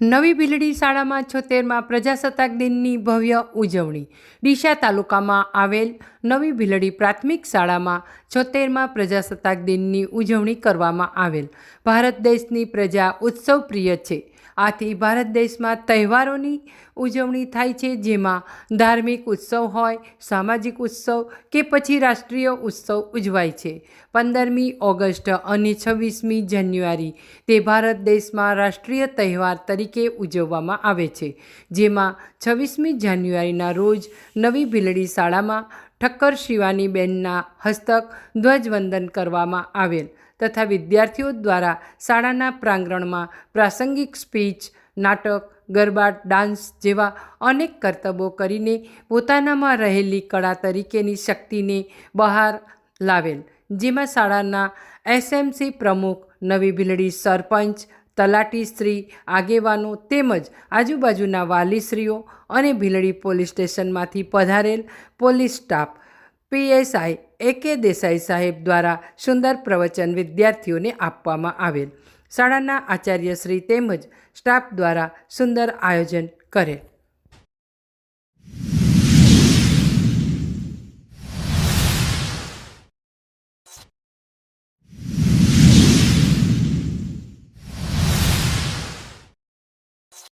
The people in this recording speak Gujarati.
નવી ભીલડી શાળામાં છોતેરમાં પ્રજાસત્તાક દિનની ભવ્ય ઉજવણી. ડીસા તાલુકામાં આવેલ નવી ભીલડી પ્રાથમિક શાળામાં છોતેરમાં પ્રજાસત્તાક દિનની ઉજવણી કરવામાં આવેલ. ભારત દેશની પ્રજા ઉત્સવ પ્રિય છે. આથી ભારત દેશમાં તહેવારોની ઉજવણી થાય છે જેમાં ધાર્મિક ઉત્સવ હોય, સામાજિક ઉત્સવ કે પછી રાષ્ટ્રીય ઉત્સવ ઉજવાય છે. પંદરમી ઓગસ્ટ અને છવ્વીસમી જાન્યુઆરી તે ભારત દેશમાં રાષ્ટ્રીય તહેવાર તરીકે ઉજવવામાં આવે છે. જેમાં છવ્વીસમી જાન્યુઆરીના રોજ નવી ભીલડી શાળામાં ઠક્કર શિવાની બેનના હસ્તક ધ્વજવંદન કરવામાં આવેલ તથા વિદ્યાર્થીઓ દ્વારા શાળાના પ્રાંગણમાં પ્રાસંગિક સ્પીચ, નાટક, ગરબા, ડાન્સ જેવા અનેક કરતબો કરીને પોતાનામાં રહેલી કળા તરીકેની શક્તિને બહાર લાવેલ. જેમાં શાળાના એસએમસી પ્રમુખ, નવી ભીલડી સરપંચ તલાટી શ્રી આગેવાનો તેમજ આજુબાજુના વાલીશ્રીઓ અને ભીલડી પોલીસ સ્ટેશનમાંથી પધારેલ police staff PSI A K Desai સાહેબ દ્વારા સુંદર પ્રવચન વિદ્યાર્થીઓને આપવામાં આવેલ. શાળાના આચાર્યશ્રી તેમજ સ્ટાફ દ્વારા સુંદર આયોજન કરેલ.